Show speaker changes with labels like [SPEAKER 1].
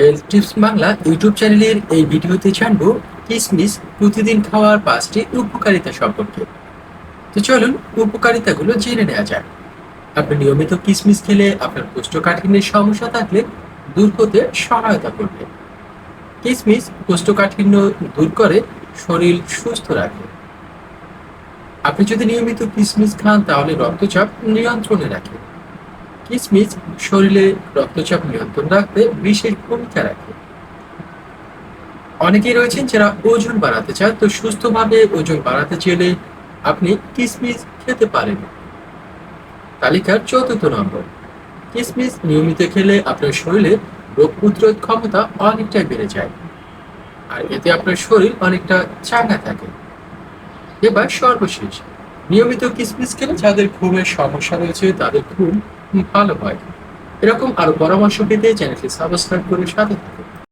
[SPEAKER 1] Health tips Bangla YouTube চ্যানেলের এই ভিডিওতে জানব কিসমিস প্রতিদিন খাওয়ার পাঁচটি উপকারিতা সম্পর্কে। তো চলুন উপকারিতাগুলো জেনে নেওয়া যাক। আপনি নিয়মিত কিসমিস খেলে আপনার কোষ্ঠকাঠিন্যের সমস্যা থাকলে দূর করতে সহায়তা করবে। কিসমিস কোষ্ঠকাঠিন্য দূর করে, শরীর সুস্থ রাখে। আপনি যদি নিয়মিত কিসমিস খান তাহলে রক্তচাপ নিয়ন্ত্রণে রাখে। কিসমিস শরীরে রক্তচাপ নিয়ন্ত্রণ রাখতে বিশেষ ভূমিকা রাখে অনেকেই রয়েছেন যারা ওজন বাড়াতে চান তো সুস্থভাবে ওজন বাড়াতে চাইলে আপনি কিসমিস খেতে পারেন। তালিকার চতুর্থ নম্বর, কিসমিস নিয়মিত খেলে আপনার শরীরে রোগ প্রতিরোধ ক্ষমতা অনেকটাই বেড়ে যায়, আর এতে আপনার শরীর অনেকটা চাঙ্গা থাকে। এবার সর্বশেষ, নিয়মিত কিসমিস খেলে যাদের ঘুমের সমস্যা রয়েছে, তাদের ঘুম ভালো হয়। এরকম আরও পরামর্শ পেতে চ্যানেলটি সাবস্ক্রাইব করে সাথে থাকুন।